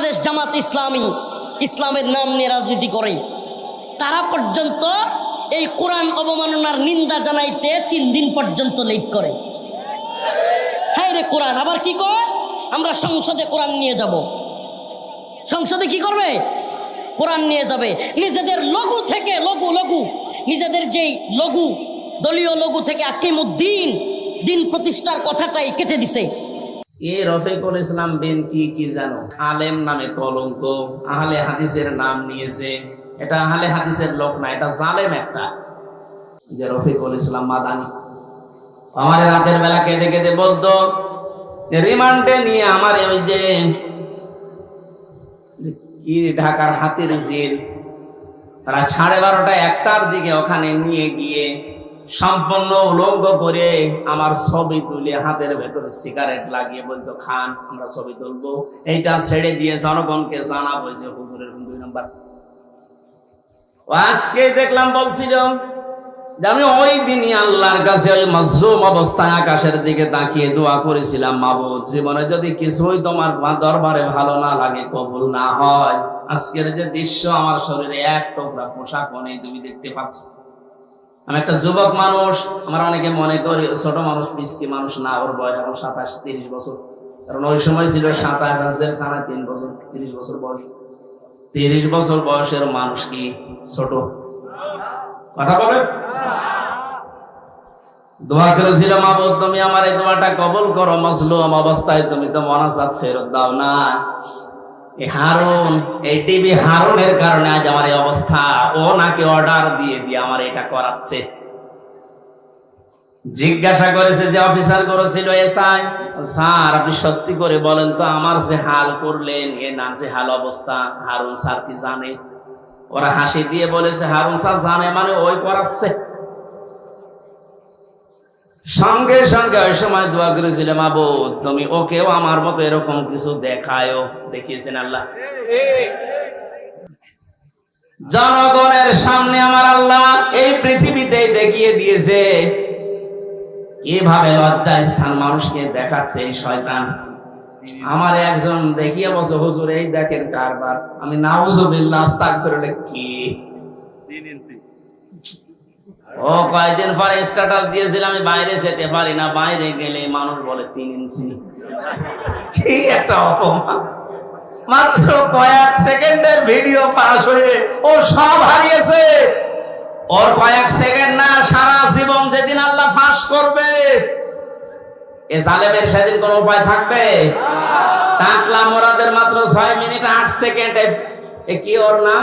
বাংলাদেশ জামাত ইসলামী ইসলামের নাম নিয়ে রাজনীতি করে। তারা পর্যন্ত এই কোরআন অবমাননার নিন্দা জানাইতে তিন দিন পর্যন্ত লেট করে। হ্যাঁ রে কোরআন, আবার কি কয়? আমরা সংসদে কোরআন নিয়ে যাব। সংসদে কি করবে? কোরআন নিয়ে যাবে। নিজেদের লঘু থেকে লঘু লঘু, নিজেদের যেই লঘু, দলীয় লঘু থেকে আকিমুদ্দিন, দিন প্রতিষ্ঠার কথাটাই কেটে দিছে। এ রফিকুল ইসলাম বিন কি কি জানো? আলেম নামে কলঙ্ক। আহলে হাদিসের নাম নিয়েছে। এটা আহলে হাদিসের লোক না, এটা জালেম একটা। যে রফিকুল ইসলাম মাদানি। আমার রাতের বেলা কেঁদে কেঁদে বলতো, রিমান্ডে নিয়ে আমার ওই যে, কি ঢাকার হাতির জেল। তারা সাড়ে বারোটা একটার দিকে ওখানে নিয়ে গিয়ে সম্পূর্ণ উলঙ্গ করে আমার ছবি তুলে হাতের ভেতর সিগারেট লাগিয়ে বলতো, খান, আমরা ছবি তুলবো। এইটা ছেড়ে দিয়ে জনগণকে জানাব যে হুজুরের দুই নম্বর। আজকে দেখলাম বলছিল যে আমি ওই দিনই আল্লাহর কাছে ওই মজলুম অবস্থায় আকাশের দিকে তাকিয়ে দোয়া করেছিলাম, মাবুদ, জীবনে যদি কিছুই তোমার দরবারে ভালো না লাগে, কবুল না হয়। আজকের যে দৃশ্য আমার শরীরে এক টুকরা পোশাক নেই, তুমি দেখতে পাচ্ছ। আমি একটা যুবক মানুষ, আমার অনেকে মনে করি ছোট মানুষ পিসকি মানুষ, না ওর বয়স এখন সাতাশ, তিরিশ বছর। কারণ ওই সময় ছিল সাতাশ হাজার খানা তিন বছর, তিরিশ বছর বয়স। তিরিশ বছর বয়সের মানুষ কি ছোট? কথা বলেন দোয়া করেছিল মাবুদ তুমি আমার এই দোয়াটা কবল করো, মজলুম অবস্থায় তুমি তো মনাজাত ফেরত দাও না। হারুন, এই টিভি হারুনের কারণে আজ আমার এই অবস্থা। ও নাকি অর্ডার দিয়ে দিয়ে আমার এটা করাচ্ছে। জিজ্ঞাসা করেছে যে অফিসার করেছিল এসআই? স্যার, আপনি সত্যি করে বলেন তো, আমার যে হাল করলেন, এ না যে হাল অবস্থা, হারুন স্যার কি জানে? ওরা হাসি দিয়ে বলেছে, হারুন স্যার জানে মানে ওই করাচ্ছে। সঙ্গে সঙ্গে ওই সময় দোয়া করেছিলাম আবু তুমি ওকেও আমার মতো এরকম কিছু দেখায়ও। দেখিয়েছেন আল্লাহ। জনগণের সামনে আমার আল্লাহ এই পৃথিবীতেই দেখিয়ে দিয়েছে, কীভাবে লজ্জা স্থান মানুষকে দেখাচ্ছে এই শয়তান? আমার একজন দেখিয়ে বলছে, হুজুর, এই দেখেন কারবার। আমি না নাউজুবিল্লাহ, আস্তাগফিরুল্লাহ, কি? ও, কয়েকদিন পরে স্ট্যাটাস দিয়েছিল আমি বাইরে যেতে পারি না। বাইরে গেলে মানুষ বলে, তিন ইঞ্চি। কি একটা অপমান। মাত্র কয়েক সেকেন্ডের ভিডিও পাস হয়ে ও সব হারিয়েছে। ওর কয়েক সেকেন্ড না, সারা জীবন যেদিন আল্লাহ ফাঁস করবে, এ জালেমের সেদিন কোন উপায় থাকবে? টাকলা মোরাদের মাত্র ছয় মিনিট আট সেকেন্ডে। এ কি ওর নাম?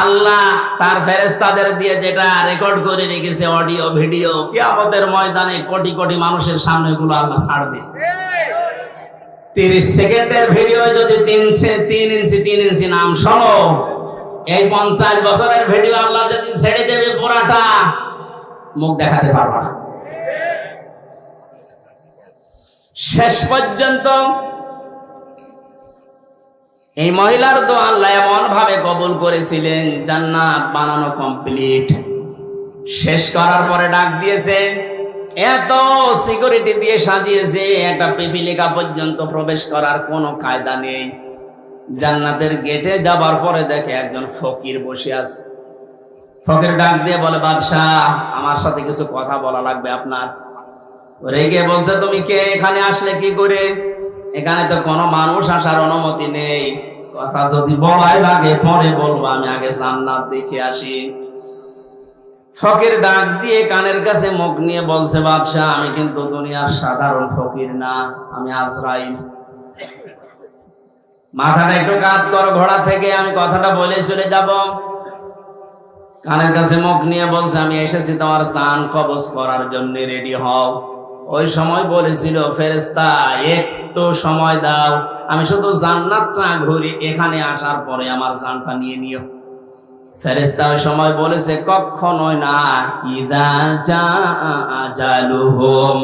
আল্লাহ তার ফেরেস্তাদের দিয়ে যেটা রেকর্ড করে রেখেছে অডিও ভিডিও কিয়ামতের ময়দানে কোটি কোটি মানুষের সামনে এগুলো আল্লাহ ছাড়বে তিরিশ সেকেন্ডের ভিডিও যদি তিন তিন ইঞ্চি তিন ইঞ্চি নাম শোনো। এই পঞ্চাশ বছরের ভিডিও আল্লাহ যদি ছেড়ে দেবে পুরাটা, মুখ দেখাতে পারব না। শেষ পর্যন্ত এই মহিলার তো আল্লাহ এমন ভাবে কবুল করেছিলেন, জান্নাত বানানো কমপ্লিট শেষ করার পরে ডাক দিয়েছে, এত সিকিউরিটি দিয়ে সাজিয়েছে, একটা পিপিলিকা পর্যন্ত প্রবেশ করার কোনো কায়দা নেই। জান্নাতের গেটে যাবার পরে দেখে একজন ফকির বসে আছে। ফকির ডাক দিয়ে বলে, বাদশাহ, আমার সাথে কিছু কথা বলা লাগবে আপনার। রেগে বলছে, তুমি কে? এখানে আসলে কি করে? এখানে তো কোনো মানুষ আসার অনুমতি নেই। কথা যদি বলাই লাগে, পরে বলব, আমি আগে জান্নাত দেখে আসি। ফকির ডাক দিয়ে কানের কাছে মুখ নিয়ে বলছে, বাদশাহ, আমি কিন্তু দুনিয়ার সাধারণ ফকির না, আমি আজরাইল। মাথাটা একটু কাত কর, ঘোড়া থেকে আমি কথাটা বলে চলে যাব। কানের কাছে মুখ নিয়ে বলছে, আমি এসেছি তোমার চান কবজ করার জন্য, রেডি হও। ওই সময় বলেছিল ফেরেস্তা একটু সময় দাও। আমি শুধু জান্নাতটা ঘুরি, এখানে আসার পরে আমার জানটা নিয়ে নিও। ফেরেস্তা সময় বলেছে কখনোই না, ইদা যা আজালুহুম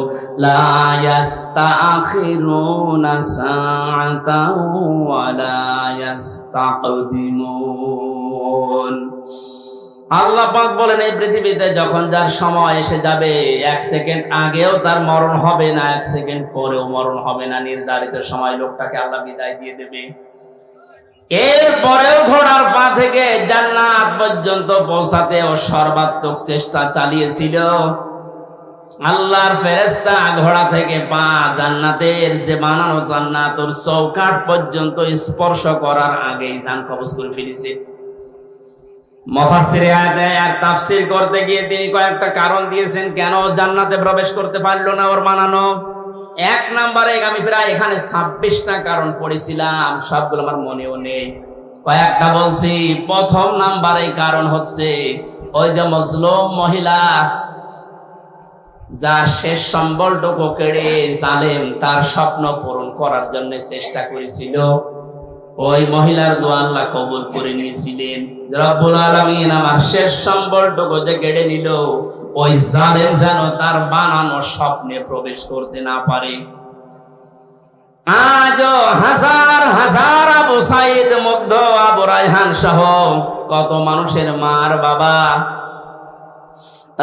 লা ইয়াস্তাখিরুনা আল্লাহ পাক বলেন, এই পৃথিবীতে যখন যার সময় এসে যাবে, এক সেকেন্ড আগেও তার মরণ হবে না, এক সেকেন্ড পরেও মরণ হবে না। নির্ধারিত সময় লোকটাকে আল্লাহ বিদায় দিয়ে দেবে। এরপরেও ঘোড়ার পা থেকে জান্নাত পর্যন্ত পৌঁছাতে ও সর্বাত্মক চেষ্টা চালিয়েছিল। আল্লাহর ফেরেস্তা ঘোড়া থেকে পা জান্নাতের যে বানানো জান্নাত ওর চৌকাঠ পর্যন্ত স্পর্শ করার আগেই জান কবজ করে ফেলেছে। মফাসিরে আর তাফসির করতে গিয়ে তিনি কয়েকটা কারণ দিয়েছেন, কেন জান্নাতে প্রবেশ করতে পারল না ওর বানানো এক নম্বরে আমি প্রায় এখানে ছাব্বিশটা কারণ পড়েছিলাম, সবগুলো আমার মনেও নেই। কয়েকটা বলছি, প্রথম নাম্বারে কারণ হচ্ছে, ওই যে মজলুম মহিলা, যার শেষ সম্বলটুকু কেড়ে জালেম তার স্বপ্ন পূরণ করার জন্য চেষ্টা করেছিল। ওই মহিলার দোয়া আল্লাহ কবুল করে নিয়েছিলেন। রব্বুল আলামিন আমার শেষ সম্বলটুকু যে কেড়ে নিল, ওই জালেম যেন তার বানানো স্বপ্নে প্রবেশ করতে না পারে। আজও হাজার হাজার আবু সাইদ, মুগ্ধ আবু রায়হান সহ কত মানুষের মার বাবা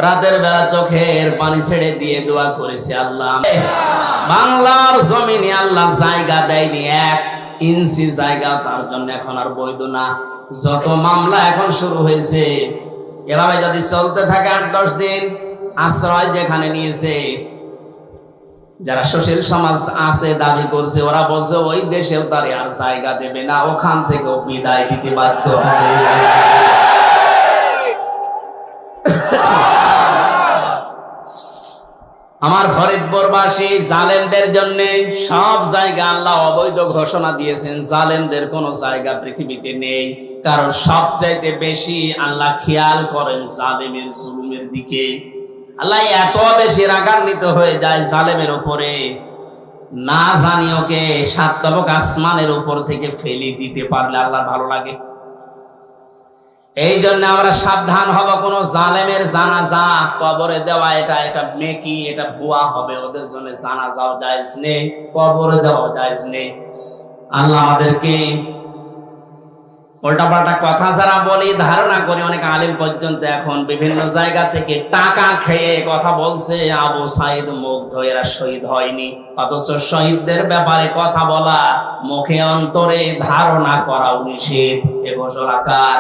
রাতের বেলা চোখের পানি ছেড়ে দিয়ে দোয়া করেছে আল্লাহ। বাংলার জমিনে আল্লাহ জায়গা দেয়নি, এক ইঞ্চি জায়গা তার জন্য এখন আর বৈধ না। যত মামলা এখন শুরু হয়েছে, এভাবে যদি চলতে থাকে আট দশ দিন, আশ্রয় যেখানে নিয়েছে, যারা সুশীল সমাজ আছে, দাবি করছে, ওরা বলছে ওই দেশেও তার আর জায়গা দেবে না, ওখান থেকেও বিদায় দিতে বাধ্য হবে। আমার ফরিদপুরবাসী, জালেমদের জন্য সব জায়গা আল্লাহ অবৈধ ঘোষণা দিয়েছেন, জালেমদের কোনো জায়গা পৃথিবীতে নেই। কারণ সব চাইতে বেশি আল্লাহ খেয়াল করেন জালেমের জুলুমের দিকে। আল্লাহ এত বেশি রাগান্বিত হয়ে যায় জালেমের উপরে। না জানি ওকে সাত তবক আসমানের উপর থেকে ফেলে দিতে পারলে আল্লাহ ভালো লাগে। এই জন্য আমরা সাবধান হব, কোন জালেমের জানাজা কবরে দেওয়া, এটা এটা মেকি এটা ভুয়া হবে, ওদের জন্য জানাজাও যায় নেই, কবরে দেওয়া যায় নেই। আল্লাহ আমাদেরকে উল্টাপাল্টা কথা যারা বলি, ধারণা করি অনেক আলিম পর্যন্ত এখন বিভিন্ন জায়গা থেকে টাকা খেয়ে কথা বলছে, আবু সাইদ মুগ্ধ এরা শহীদ হয়নি। অথচ শহীদদের ব্যাপারে কথা বলা, মুখে অন্তরে ধারণা করা নিষেধ। এ ঘোষণাকার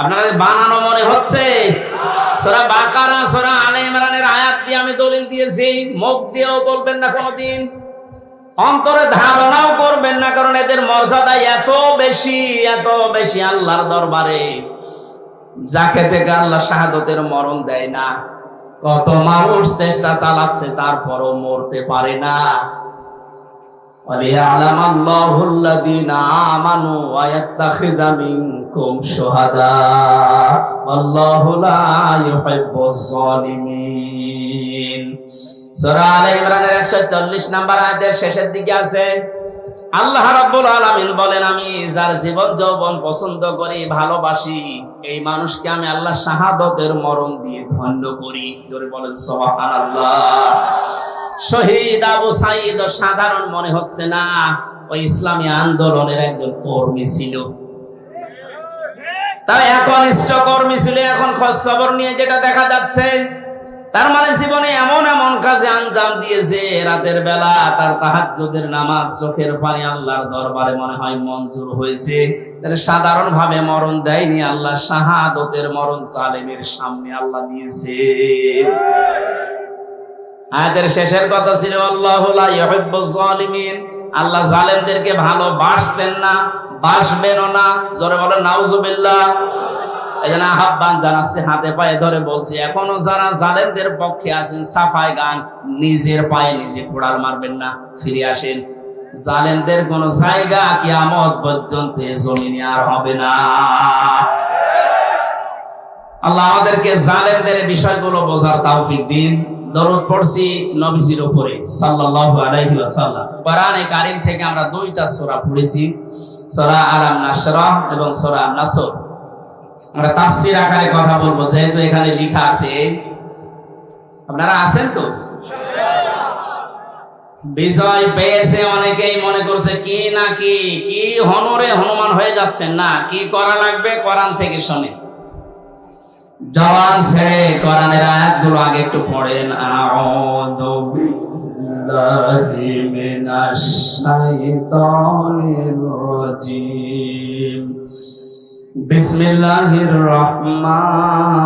আপনাদের বানানো মনে হচ্ছে? সোরা বাকারা, সোরা আলে ইমরানের আয়াত দিয়ে আমি দলিল দিয়েছি। মুখ দিয়েও বলবেন না কোনোদিন। অন্তরে ধারণাও করবেন না, কারণ এদের মর্যাদা এত বেশি এত বেশি আল্লাহর দরবারে। যাকে থেকে আল্লাহ শাহাদতের মরণ দেয় না। কত মানুষ চেষ্টা চালাচ্ছে, তারপরও মরতে পারে না। আমানু সূরা আলে ইমরানের 140 নম্বর আয়াতের শেষের দিকে আছে, আল্লাহ রাব্বুল আলামিন বলেন, আমি যার জীবন যৌবন পছন্দ করি, ভালোবাসি, এই মানুষকে আমি আল্লাহ শাহাদতের মরণ দিয়ে ধন্য করি। জোরে বলেন, সুবহানাল্লাহ। শহীদ আবু সাইদ সাধারণ মনে হচ্ছে না ওই ইসলামী আন্দোলনের একজন কর্মী ছিল। তার ইষ্ট কর্মী ছিল, এখন খোঁজ খবর নিয়ে যেটা দেখা যাচ্ছে তার মানে জীবনে এমন এমন কাজে আঞ্জাম দিয়েছে, রাতের বেলা তার তাহাজ্জুদের নামাজ চোখের পানি আল্লাহর দরবারে মনে হয় মঞ্জুর হয়েছে। তাহলে সাধারণ ভাবে মরণ দেয়নি আল্লাহ, শাহাদতের মরণ জালেমের সামনে আল্লাহ দিয়েছে। আয়াতের শেষের কথা ছিল, আল্লাহ জালিমিন। আল্লাহ জালেমদেরকে ভালোবাসছেন না, বাসবেনও না। জোরে বলে নাউজুবিল্লাহ। এই আহ্বান হাতে পায়ে ধরে বলছি, এখনও যারা জালেমদের পক্ষে আছেন, সাফাই গান, নিজের পায়ে নিজে মারবেন না, ফিরে আসেন। জালেমদের কোন জায়গা কিয়ামত পর্যন্ত জমিনে আর হবে না। আল্লাহ আমাদেরকে জালেমদের বিষয়গুলো বোঝার তৌফিক দিন। দরদ পড়ছি নবীজির উপরে, সাল্লাল্লাহু আলাইহি ওয়াসাল্লাম। কোরআনে কারীম থেকে আমরা দুইটা সূরা পড়েছি, সূরা আলাম নাশরা এবং সূরা নাসর আমরা তাফসির আকারে কথা বলব, যেহেতু এখানে লেখা আছে। আপনারা আছেন তো? বিজয় পেয়েছে অনেকেই মনে করছে, কি না কি? কি হনরে হনুমান হয়ে যাচ্ছেন? না, কি করা লাগবে? কোরআন থেকে শোনে। জবান ছেড়ে কোরআনের আয়াতগুলো আগে একটু পড়েন। আউযু বিল্লাহি মিনাশ শাইতানির রাজিম। بسم الله الرحمن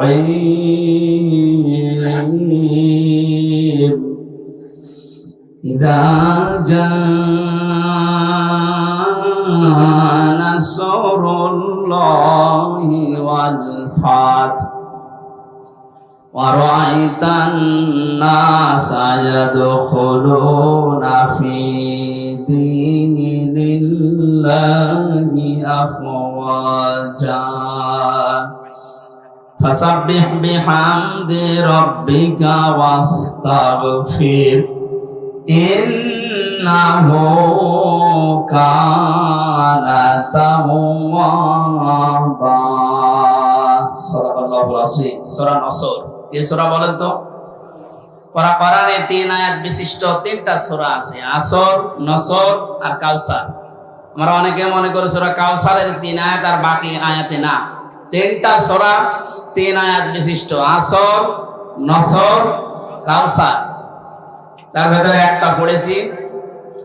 الرحيم إذا جاء نصر الله والفتح ورأيت الناس يدخلون في ديني الله أفواجا فسبح بحمد ربك واستغفر إنه كان توابا صدق الله العظيم সূরা নসর এই সূরা বলেন তো পরা কোরআনে তিন আয়াত বিশিষ্ট তিনটা সূরা আছে, আসর, নসর আর কাউসার। আমরা অনেকে মনে করে সূরা কাউসারের তিন আয়াত আর বাকি আয়াতে না। তিনটা সূরা তিন আয়াত বিশিষ্ট, আসর, নসর, কাউসার। তার ভেতরে একটা পড়েছি,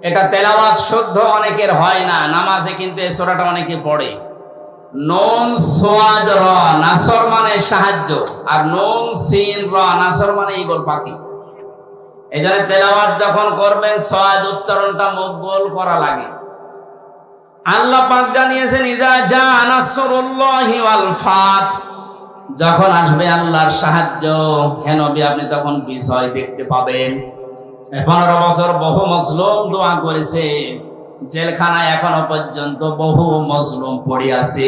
এটা তেলাওয়াত শুদ্ধ অনেকের হয় না, নামাজে কিন্তু এই সূরাটা অনেকে পড়ে। নুন সোয়াদ র, নাসর মানে সাহায্য, আর নুন সিন র, নাসর মানে ইগল পাখি। এই জন্য তেলাওয়াত যখন করবেন সোয়াদ উচ্চারণটা মুখ গোল করা লাগে। আল্লাহ পাক জানিয়েছেন, ইদা জা নাসরুল্লাহি ওয়াল ফাত। যখন আসবে আল্লাহর সাহায্য, হে নবী, আপনি তখন বিজয় দেখতে পাবেন। পনেরো বছর বহু মজলুম দোয়া করেছে। জেলখানায় এখনও পর্যন্ত বহু মজলুম পড়ে আছে।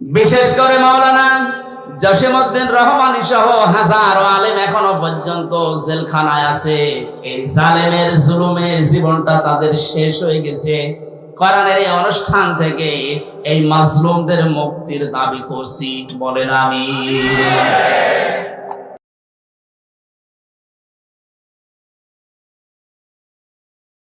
বিশেষ করে মাওলানা জসিমউদ্দিন রহমান সহ হাজার আলেম এখনও পর্যন্ত জেলখানায় আছে। এই জালেমের জুলুমে জীবনটা তাদের শেষ হয়ে গেছে। কোরআনের এই অনুষ্ঠান থেকে এই মাজলুমদের মুক্তির দাবি করছি। বলেন আমি